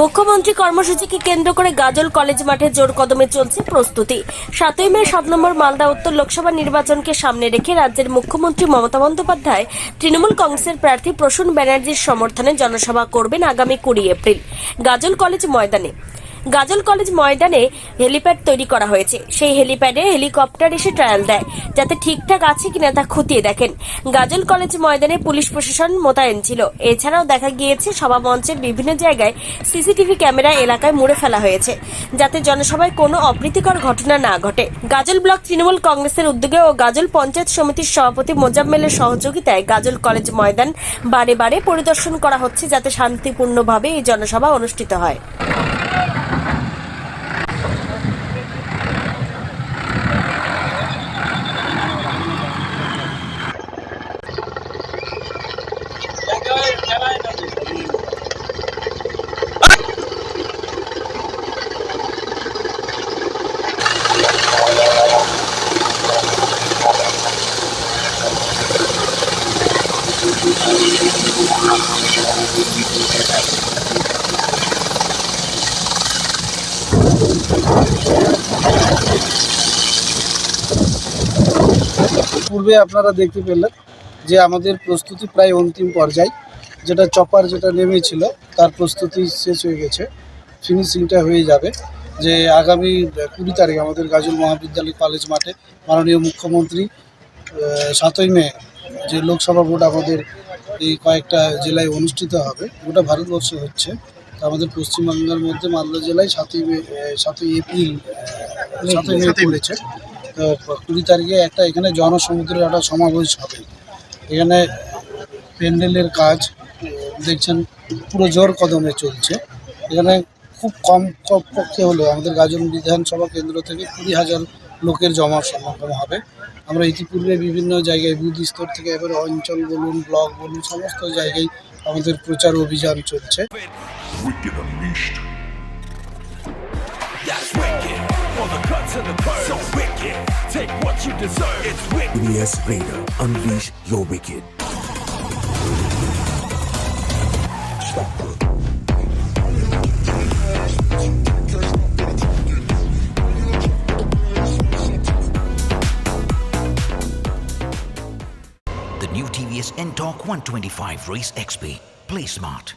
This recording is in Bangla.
মুখ্যমন্ত্রী কর্মসূচিকে কেন্দ্র করে গাজল কলেজ মাঠে জোর কদমে চলছে প্রস্তুতি। সাতই মে সাত নম্বর মালদা উত্তর লোকসভা নির্বাচনকে সামনে রেখে রাজ্যের মুখ্যমন্ত্রী মমতা বন্দ্যোপাধ্যায় তৃণমূল কংগ্রেসের প্রার্থী প্রসূন ব্যানার্জির সমর্থনে জনসভা করবেন আগামী কুড়ি এপ্রিল, গাজল কলেজ ময়দানে। গাজল কলেজ ময়দানে হেলিপ্যাড তৈরি করা হয়েছে। সেই হেলিপ্যাডে হেলিকপ্টার এসে ট্রায়াল দেয়, যাতে ঠিকঠাক আছে কিনা তা খতিয়ে দেখেন। গাজল কলেজ ময়দানে পুলিশ প্রশাসন মোতায়েন ছিল। এছাড়াও দেখা গিয়েছে, সভা মঞ্চের বিভিন্ন জায়গায় সিসিটিভি ক্যামেরা এলাকায় মুড়ে ফেলা হয়েছে, যাতে জনসভায় কোনো অপ্রীতিকর ঘটনা না ঘটে। গাজল ব্লক তৃণমূল কংগ্রেসের উদ্যোগে ও গাজল পঞ্চায়েত সমিতির সভাপতি মোজাম্মেলের সহযোগিতায় গাজল কলেজ ময়দান বারে বারে পরিদর্শন করা হচ্ছে, যাতে শান্তিপূর্ণভাবে এই জনসভা অনুষ্ঠিত হয়। পূর্বে আপনারা দেখতে পেলেন যে আমাদের প্রস্তুতি প্রায় অন্তিম পর্যায়ে। যেটা চপার যেটা নেমেছিল, তার প্রস্তুতি শেষ হয়ে গেছে। ফিনিশিংটা হয়ে যাবে যে আগামী কুড়ি তারিখ আমাদের গাজল মহাবিদ্যালয় কলেজ মাঠে মাননীয় মুখ্যমন্ত্রী সাতই মে যে লোকসভা ভোট আমাদের এই কয়েকটা জেলায় অনুষ্ঠিত হবে। গোটা ভারতবর্ষে হচ্ছে। তো আমাদের পশ্চিমবঙ্গের মধ্যে মালদা জেলায় সাতই মে সাতই এপ্রিল সাতই মে পড়েছে। তো কুড়ি তারিখে একটা এখানে জনসমুদ্রের একটা সমাবেশ হবে। এখানে প্যান্ডেলের কাজ দেখছেন পুরো জোর কদমে চলছে। এখানে খুব কম কম পক্ষে হলেও আমাদের গাজন বিধানসভা কেন্দ্র থেকে কুড়ি হাজার লোকের জমার সমাগম হবে আমরা ইতিপূর্বে বিভিন্ন জায়গায় বুথ স্তর থেকে এবার অঞ্চল বলুন ব্লক বলুন সমস্ত জায়গায় আমাদের প্রচার অভিযান চলছে Take what you deserve. It's wicked. Unleash your wicked. The new TVS NTORQ 125 Race XP. Play smart.